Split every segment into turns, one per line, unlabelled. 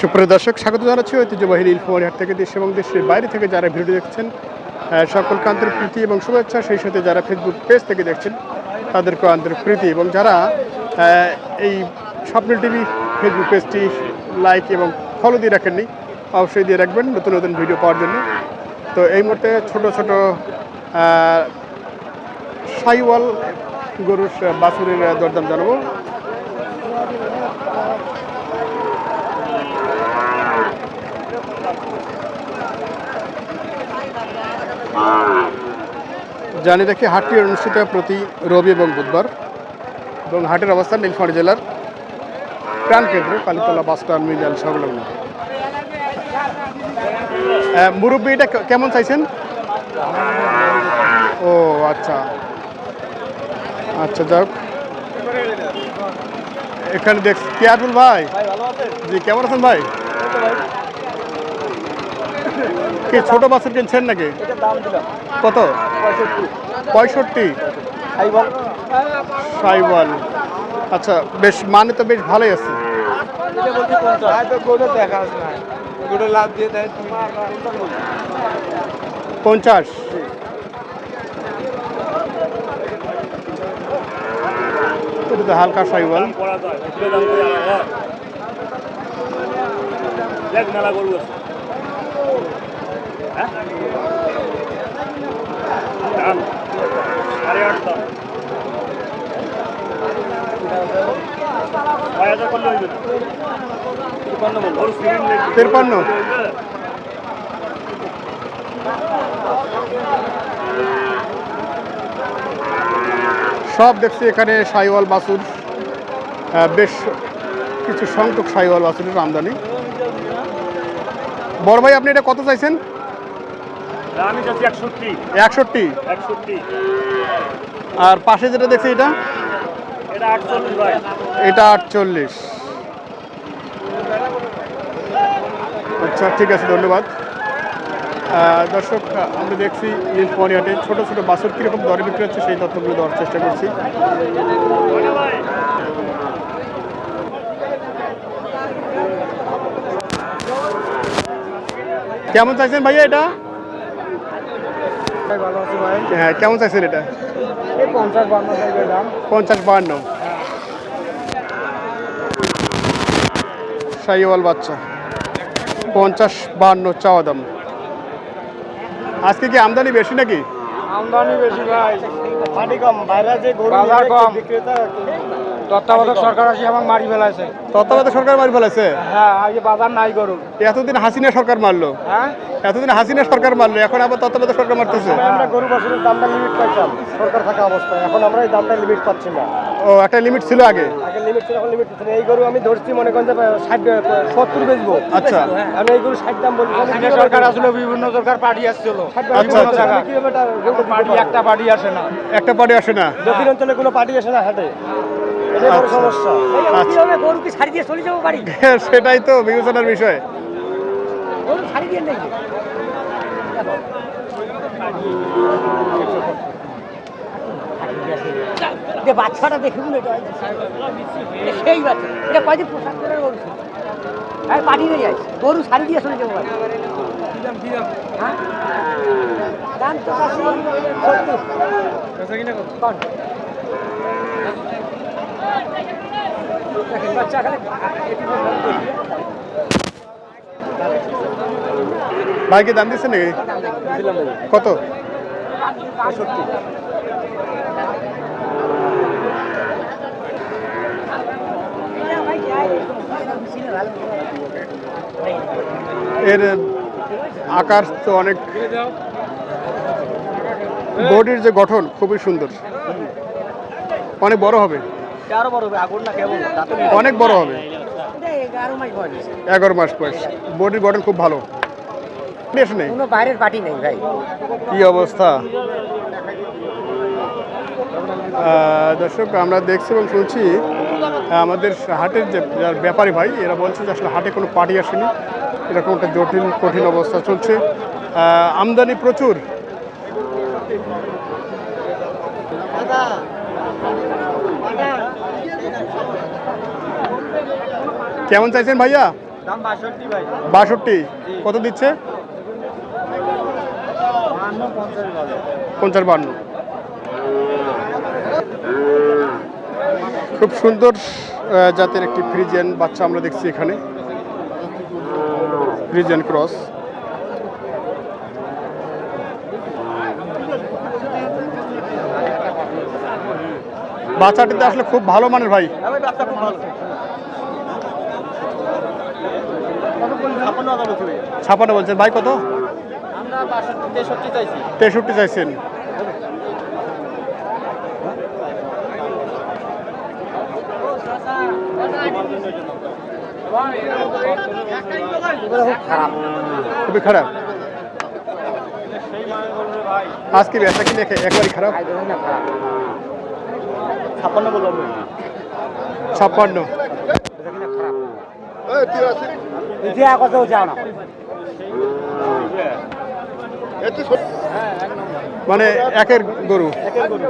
সুপ্রিয় দর্শক, স্বাগত জানাচ্ছি ঐতিহ্যবাহী নীলফামারী হাট থেকে দেশ এবং দেশের বাইরে থেকে যারা ভিডিও দেখছেন সকলকে আন্তরিক প্রীতি এবং শুভেচ্ছা, সেই সাথে যারা ফেসবুক পেজ থেকে দেখছেন, তাদেরকেও আন্তরিক প্রীতি এবং যারা এই স্বপ্নের টিভি ফেসবুক পেজটি লাইক এবং ফলো দিয়ে রাখেননি, অবশ্যই দিয়ে রাখবেন নতুন নতুন ভিডিও পাওয়ার জন্য। তো এই মুহূর্তে ছোট ছোট সাইওয়াল গরুর বাছুরের দরদাম জানাব। জানি রাখি হাটটি অনুষ্ঠিত প্রতি রবি এবং বুধবার। এবং হাটের অবস্থান নীলফামারী জেলার প্রাণকেন্দ্র কালীতলা বাস টার্মিনাল সংলগ্ন। মুরব্বি এটা কেমন চাইছেন? ও আচ্ছা। আচ্ছা যাক। এখানে দেখ কেয়ারফুল ভাই? জি, কেমন আছেন ভাই? কি, ছোট বাছুর কিনছেন নাকি? কত? পঁয়ষট্টি। সাইওয়াল। আচ্ছা বেশ মানে তো বেশ ভালোই আছে। পঞ্চাশ। এটা তো হালকা সাইওয়াল
মেলা গরু আছে হ্যাঁ? দাম সাড়ে আট দাম ছয় হাজার করলে হইবে না গরু সিমেন্ট নেই।
তিরপান্ন সব দেখছি এখানে সাইওয়াল বাসুর বেশ কিছু সংখ্যক সাইওয়াল বাসুরের আমদানি। বড় ভাই আপনি এটা কত চাইছেন?
একষট্টি।
আর পাশে যেটা দেখছি এটা?
এটা আটচল্লিশ।
আচ্ছা ঠিক আছে ধন্যবাদ। দর্শক আমরা দেখছি নীলপনি হাটে ছোটো ছোটো বাসুর কীরকম দরে বিক্রি হচ্ছে সেই তথ্যগুলো দেওয়ার চেষ্টা করছি। কেমন চাইছেন ভাইয়া এটা? হ্যাঁ কেমন চাইছেন এটা?
পঞ্চাশ বান্ন
বাহান্ন সাইওয়াল বাচ্চা। পঞ্চাশ বাহান্ন চাওয়া দাম। আজকে কি আমদানি বেশি নাকি?
আমদানি বেশি ভাই। পানি কম। বাইরে যে গরু বাজার কম। বিক্রেতা তত্ত্বাবধায়ক সরকার আসি আমার মারি ফেলাইছে।
তত্ত্বাবধায়ক সরকার মারি ফেলাইছে?
হ্যাঁ আজকে বাজার নাই গরু
এতদিন হাসিনা সরকার মারলো?
হ্যাঁ?
এতদিন হাসিনা সরকার মারলো এখন আবার তত্ত্বাবধায়ক সরকার মারতেছে?
আমরা গরু বছরের দামটা লিমিট পাইতাম সরকার থাকা অবস্থায়। এখন আমরা এই দামটা লিমিট পাচ্ছি না।
ও একটা লিমিট ছিল আগে?
আগে লিমিট ছিল এখন লিমিট এই গরু আমি ধরছি মনে করেন যে ষাট সত্তর বেচবো।
আচ্ছা।
আমি এই গরু ষাট দাম বলছি
সরকার আসলে বিভিন্ন সরকার পার্টি আসছিল।
আচ্ছা, আচ্ছা।
পার্টি
একটা পার্টি আসে না।
একটা পার্টি আসে না।
দক্ষিণ অঞ্চলে কোনো পার্টি আসে না হাটে।
আচ্ছা।
সমস্যা।
আচ্ছা।
বাড়ি?
সেটাই তো বিবেচনার বিষয়।
গরু ছাড়ি দিয়ে নেই। যে বাচ্চাটা দেখুন এটা সেই বাচ্চা। এটা কয়দিন পোশাক করে গরু আমি পাঠিয়ে যাই। গরু ছাড়ি দিয়ে যাব। বাড়ি হ্যাঁ? দাম তো বাচ্চা
ভাইকে দাম দিচ্ছে নাকি? কত? এর আকার তো অনেক বডির যে গঠন খুবই সুন্দর। অনেক বড় হবে।
আরও বড় হবে আগুন না কেমন
অনেক বড় হবে।
এগারো মাস বয়স।
বডির গঠন খুব ভালো। বেশ নেই।
বাইরের পার্টি নেই ভাই।
কি অবস্থা? দর্শক আমরা দেখছি এবং শুনছি হ্যাঁ, আমাদের হাটের যে ব্যাপারী ভাই এরা বলছে যে আসলে হাটে কোনো পার্টি আসেনি। এরকম একটা জটিল কঠিন অবস্থা চলছে। আমদানি প্রচুর। কেমন চাইছেন ভাইয়া?
বাষট্টি
কত দিচ্ছে?
পঞ্চাশ
বান্ন। খুব সুন্দর জাতের একটি ফ্রিজিয়ান বাচ্চা আমরা দেখছি এখানে। Friesian cross. বাচ্চাটিতে আসলে খুব ভালো মানের ভাই। ছাপানো বলছেন ভাই কত?
তেষট্টি
চাইছেন। খুবই খারাপ। আজকে বেচা কিনে একবারই খারাপ?
ছাপ্পান্ন। বললাম
ছাপ্পান্ন
ইতিহাস কত যাও না।
মানে একের গরু।
একের গরু।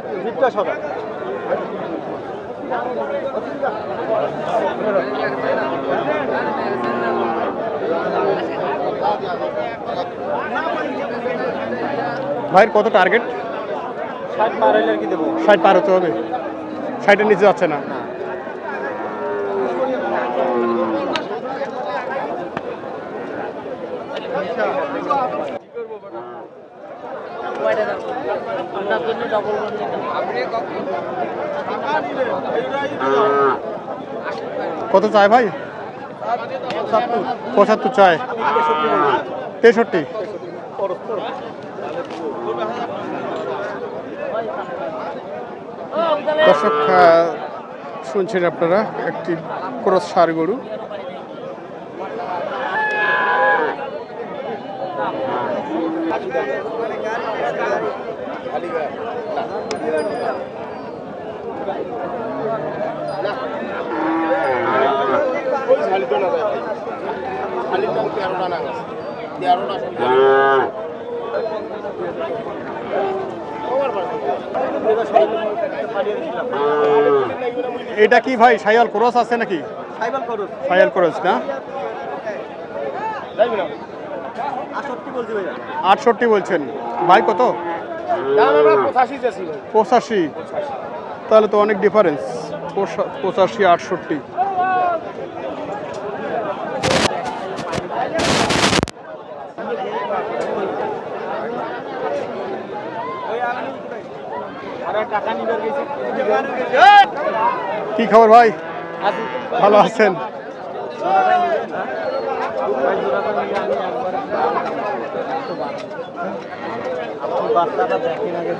ভাইয়ের কত টার্গেট
ষাট পার হইলে আর কি দেবো?
ষাট পার হতে হবে। ষাটের কত চায় ভাই? পঁচাত্তর চায়। তেষট্টি। দর্শক শুনছেন আপনারা একটি ক্রস সার গরু। এটা কি ভাই সাইয়াল ক্রস আছে নাকি? সাইয়াল ক্রস না? আটষট্টি বলছেন। ভাই কত?
পঁচাশি
তাহলে তো অনেক ডিফারেন্স পঁচাশি আটষট্টি। কি খবর ভাই? ভালো আছেন?
আপনি বাচ্চাটা দেখেন আগে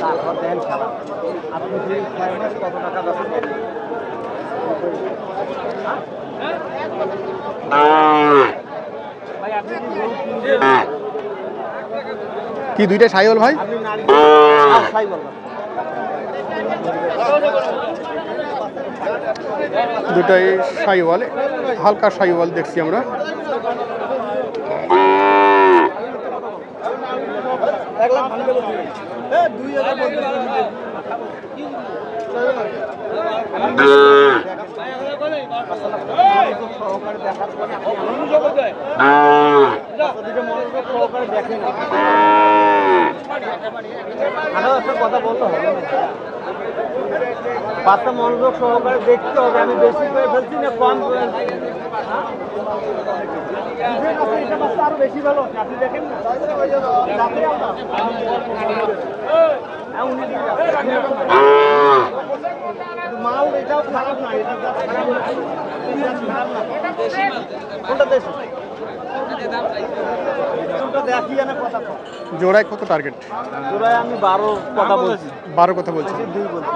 তারপর দেন খেলা। আপনি যে ছয় মাস কত টাকা কি
দুইটা সাইয়াল ভাই? দুটাই সাইওয়াল হালকা সাইওয়াল দেখছি আমরা
এক লাখ ভালো গেল দুই হাজার পঞ্চাশ সহকারে দেখার পরে আপনি মনোযোগ দেয় মনোযোগ সহকারে দেখেন আরও একটা কথা বলতে হবে বাচ্চা মনোযোগ সহকারে দেখতে হবে আমি বেশি করে ফেলছি না কম করে আরও বেশি ভালো আপনি মাল এটাও খারাপ না এটা না।
জোড়ায় কত টার্গেট
জোড়ায় আমি বারো কথা বলছি
বারো কথা বলছি
দুই বলছি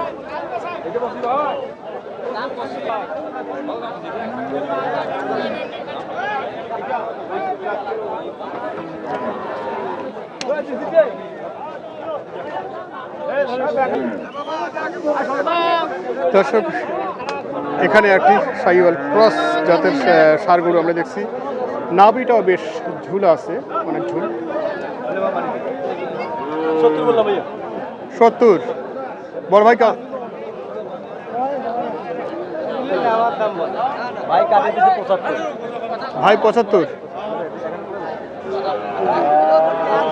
দর্শক এখানে একটি সাইওয়াল ক্রস জাতের সারগুলো আমরা দেখছি। নাভিটাও বেশ ঝুল আছে অনেক ঝুল। সত্তর বড় ভাই কা-
ভাই পঁচাত্তর ষাট হাজার নেবেন আপনি হ্যাঁ
হ্যাঁ,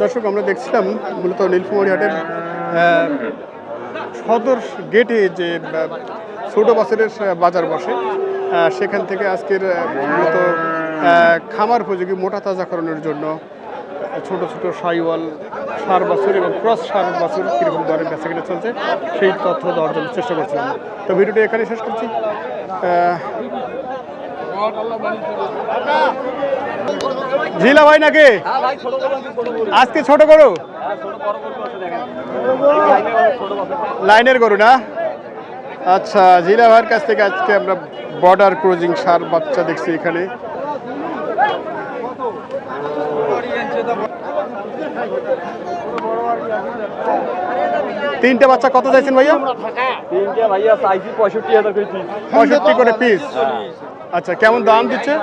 দর্শক, আমরা দেখছিলাম মূলত নীলফুমারি হাটের সদর গেটে যে ছোট বছরের বাজার বসে সেখান থেকে আজকের মূলত খামার উপযোগী মোটা তাজাকরণের জন্য ছোট ছোট সাইওয়াল সার বছর এবং ক্রস সার বছর কীরকম দরে বেচা কিনে চলছে, সেই তথ্য দেওয়ার জন্য চেষ্টা করছিলাম। তো ভিডিওটি এখানে শেষ করছি। জিলা ভাই নাকি? আজকে ছোট
বড়
লাইনের গরু না? আচ্ছা জিলা ভাইয়ের কাছ থেকে আজকে আমরা বর্ডার ক্রুজিং সার বাচ্চা দেখছি এখানে। তিনটে বাচ্চা কত চাইছেন ভাইয়া?
তিনটে ভাইয়া চাইছি পঁয়ষট্টি হাজার করে পিস
পঁয়ষট্টি করে পিস আচ্ছা কেমন দাম দিচ্ছে?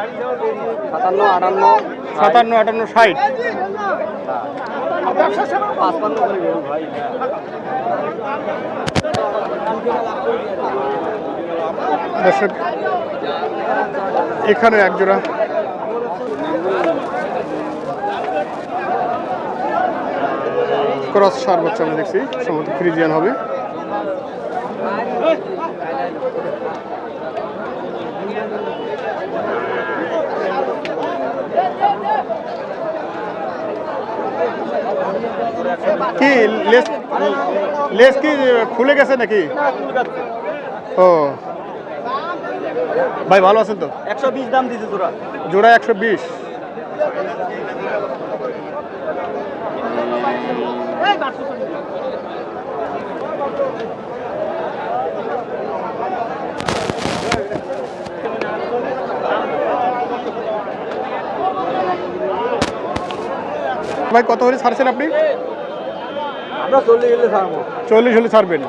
সাতান্ন আটান্ন।
সাতান্ন আটান্ন ষাট। দর্শক এখানে একজোড়া ক্রস সার বাচ্চা আমরা দেখছি সম্ভবত ফ্রিজিয়ান হবে। কি লেস লেস কি খুলে গেছে নাকি? ও। ভাই ভালো আছেন তো?
একশো বিশ দাম দিছে তোরা
জোড়া একশো বিশ। ভাই কত হলে ছাড়ছেন আপনি?
আমরা চল্লিশ হলে থাকব
চল্লিশ হলে ছাড়বেন।